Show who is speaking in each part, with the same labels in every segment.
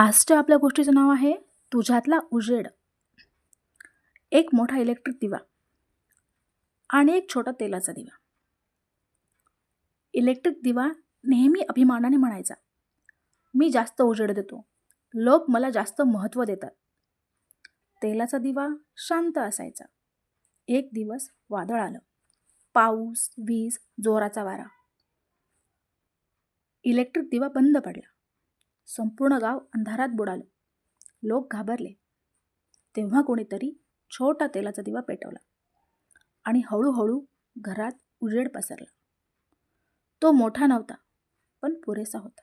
Speaker 1: आजच्या आपल्या गोष्टीचं नाव आहे तुझ्यातला उजेड. एक मोठा इलेक्ट्रिक दिवा आणि एक छोटा तेलाचा दिवा. इलेक्ट्रिक दिवा नेहमी अभिमानाने म्हणायचा मी जास्त उजेड देतो. लोक मला जास्त महत्त्व देतात. तेलाचा दिवा शांत असायचा. एक दिवस वादळ आलं. पाऊस वीज जोराचा वारा. इलेक्ट्रिक दिवा बंद पडला. संपूर्ण गाव अंधारात बुडालं. लोक घाबरले. तेव्हा कोणीतरी छोटा तेलाचा दिवा पेटवला आणि हळूहळू घरात उजेड पसरला. तो मोठा नव्हता पण पुरेसा होता.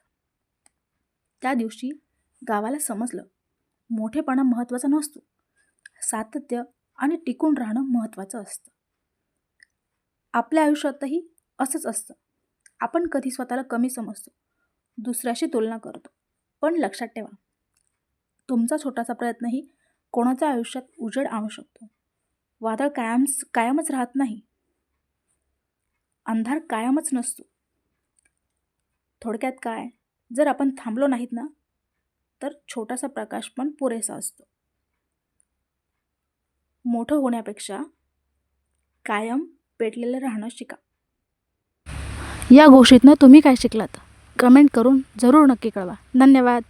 Speaker 1: त्या दिवशी गावाला समजलं मोठेपणा महत्त्वाचा नसतो. सातत्य आणि टिकून राहणं महत्त्वाचं असतं. आपल्या आयुष्यातही असंच असतं. आपण कधी स्वतःला कमी समजतो दुसऱ्याशी तुलना करतो. पण लक्षात ठेवा तुमचा छोटासा प्रयत्नही कोणाच्या आयुष्यात उजेड आणू शकतो. वादळ कायम कायमच राहत नाही. अंधार कायमच नसतो. थोडक्यात काय? जर आपण थांबलो नाहीत ना तर छोटासा प्रकाश पण पुरेसा असतो. मोठं होण्यापेक्षा कायम पेटलेलं राहणं शिका. या गोष्टीतनं तुम्ही काय शिकलात? कमेंट करून जरूर नक्की कळवा. धन्यवाद.